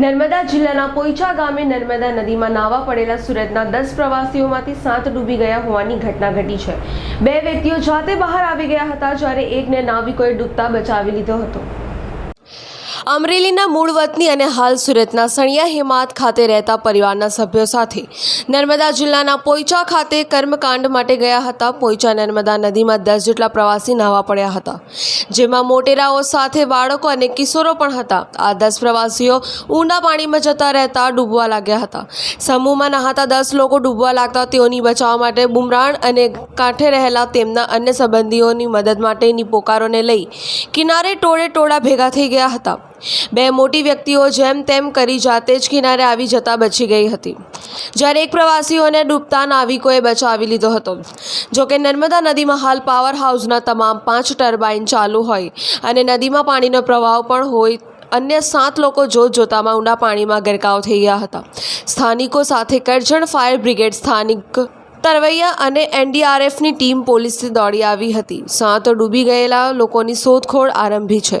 નર્મદા જિલ્લાના પોઈચા ગામે નર્મદા નદીમાં નાવા પડેલા સુરતના દસ પ્રવાસીઓમાંથી સાત ડૂબી ગયા હોવાની ઘટના ઘટી છે. બે વ્યક્તિઓ જાતે બહાર આવી ગયા હતા જ્યારે એકને નાવિકોએ ડૂબતા બચાવી લીધો હતો. અમરેલીના મૂળ વતની અને હાલ સુરતના સણિયા હિમાત ખાતે રહેતા પરિવારના સભ્યો સાથે નર્મદા જિલ્લાના પોઈચા ખાતે કર્મકાંડ માટે ગયા હતા. પોઈચા નર્મદા નદીમાં દસ જેટલા પ્રવાસી નાહવા પડ્યા હતા. જેમાં મોટેરાઓ સાથે બાળકો અને કિશોરો પણ હતા. આ દસ પ્રવાસીઓ ઊંડા પાણીમાં જતા રહેતા ડૂબવા લાગ્યા હતા. સમૂહમાં નહાતા દસ લોકો ડૂબવા લાગતા તેઓની બચાવ માટે બુમરાણ અને કાંઠે રહેલા તેમના અન્ય સંબંધીઓની મદદ માટેની પોકારોને લઈ કિનારે ટોળે ટોળા ભેગા થઈ ગયા હતા. બે મોટી વ્યક્તિઓ જેમ તેમ કરી જાતે જ કિનારે આવી જતા બચી ગઈ હતી. જ્યારે એક પ્રવાસીઓને ડૂબતા નાવિકોએ બચાવી લીધો હતો. જોકે નર્મદા નદીમાં હાલ પાવર હાઉસના તમામ પાંચ ટર્બાઇન ચાલુ હોય અને નદીમાં પાણીનો પ્રવાહ પણ હોય, અન્ય સાત લોકો જોત જોતામાં ઊંડા પાણીમાં ગરકાવ થઈ ગયા હતા. સ્થાનિકો સાથે કરજણ ફાયર બ્રિગેડ સ્થાનિક તરવૈયા અને એનડીઆરએફની ટીમ પોલીસથી દોડી આવી હતી. સાત ડૂબી ગયેલા લોકોની શોધખોળ આરંભી છે.